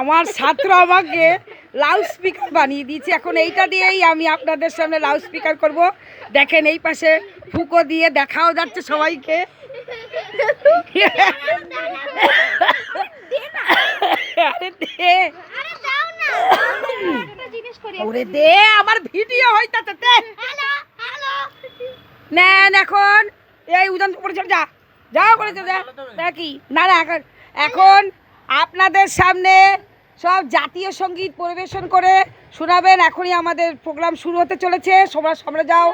আমার ছাত্র আমাকে লাউড স্পিকার বানিয়ে দিয়েছে। এখন এইটা দিয়েই আমি আপনাদের সামনে লাউড স্পিকার করব। দেখেন এই পাশে ফুকো দিয়ে দেখাও যাচ্ছে সবাইকে। দে। ওরে দে আমার ভিডিও হইতাছে দে। নেন এখন। এই উদান করে চল যা। করে চল যা। দেখি না না এখন। এখন আপনাদের সামনে সব জাতীয় সংগীত পরিবেশন করে শোনাবেন। এখনই আমাদের প্রোগ্রাম শুরু হতে চলেছে। সবার সামনে যাও।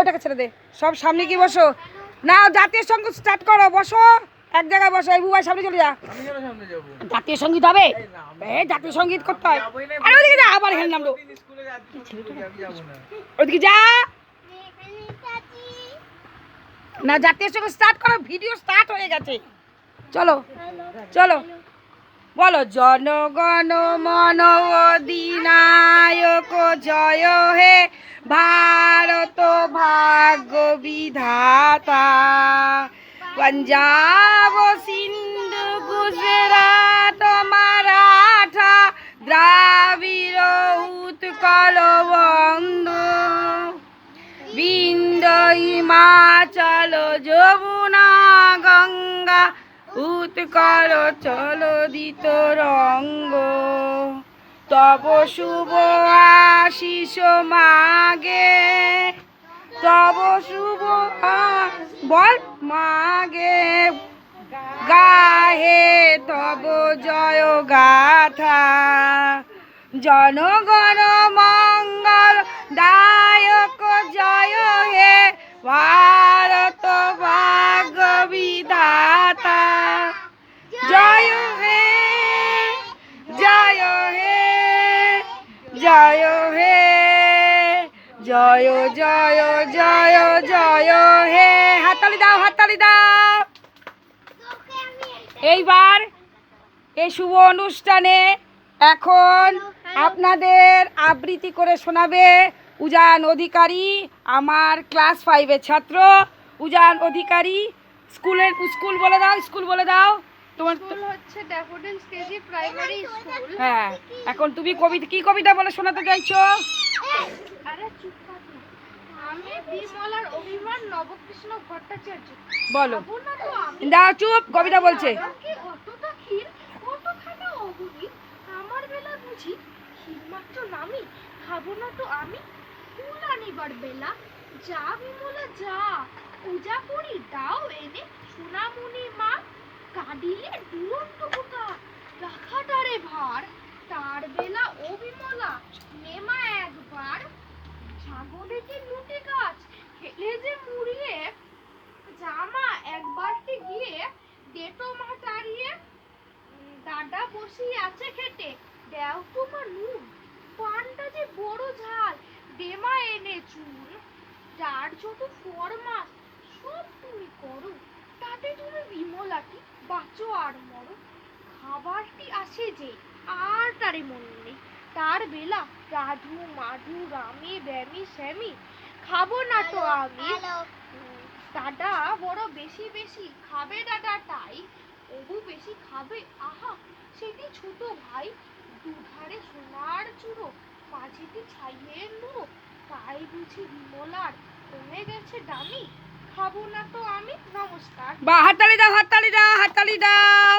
ওটাকে ছেড়ে দে। সব সামনে কি বসো। না জাতীয় সংগীত স্টার্ট করো। বসো। এক জায়গায় বসো। এই বুবাই সামনে চলে যা। জাতীয় সংগীত হবে? এ জাতীয় সংগীত করতে হয়। আরে যা, আবার হেন নামলো। ওদিকে যা। না, জাতীয় সংগীত স্টার্ট করো। ভিডিও স্টার্ট হয়ে গেছে। চলো। চলো। বলো, জনগণ মন অধিনায়ক, জয় হে ভারত ভাগ্য বিধাতা। পঞ্জাব, সিন্ধু, গুজরাট, মারাঠা, দ্রাবিড়, উৎকল বঙ্গ। বিন্দ, হিমাচল, যমুনা, গঙ্গা উৎকল চলদিত রঙ্গ। তব শুভ আশিস মাগে। তব শুভ বল মাগে। গাহে তব জয় গাথা জনগণ জয় হে, জয় জয় জয় জয় হে। হাতালি দাও হাতালি দাও। এইবার এই শুভ অনুষ্ঠানে এখন আপনাদের আবৃত্তি করে শোনাবে উজান অধিকারী, আমার ক্লাস ফাইভের ছাত্র। উজান অধিকারী, স্কুলের, স্কুল বলে দাও, স্কুল বলে দাও। তোমার হচ্ছে ড্যাফোডিলস কেজি প্রাইমারি স্কুল। হ্যাঁ এখন তুমি কবিতা কি কবিতা বলে শোনাতে চাইছো? আরে চুপ কর আমি বিমলার অভিমান নবকৃষ্ণ ভট্টাচার্য। বলো। দাও চুপ কবিতা বলছে। কি অতটা ক্ষীর? কতখানা অবনীত আমার বেলা বুঝি ক্ষীর মাত্র নামি খাব না তো আমি। ফুল আনিবার বেলা যা বিমলা যা পূজা করি দাও এনে সোনামণি মা কাঁদিলে দুরন্ত কোথা রাখাটারে ভার তার বেলা ও বিমলা নেমা একবার ছাগলেকে লুটে গাছ, খেলে যে মুড়িয়ে, জামা একবারটি গিয়ে দেটো মা তাড়িয়ে, দাদা বসিয়ে আছে খেটে। দেও তোমার নুন, পানটা যে বড় ঝাল, দেমা এনে চুন। যার যত ফরমাস, সব তুমি করো। তাতে তুমি বিমলাটি বাঁচো আর মরো। খাবারটি আসে যে আর তারে মনে নেই। তার বেলা রাধু মাধু রামি ব্যামি শ্যামি খাব না তো আমি। দাদা বড় বেশি বেশি খাবে দাদা তাই। ওগু বেশি খাবে আহা সেটি ছোট ভাই। দুধারে সোনার চুড়ো মাঝেটি ছাইয়ের নুড়ো তাই বুঝি বিমলার কমে গেছে দামি। খাব না তো আমি নমস্কার। বা হাততালি দাও হাততালি দাও হাততালি দাও।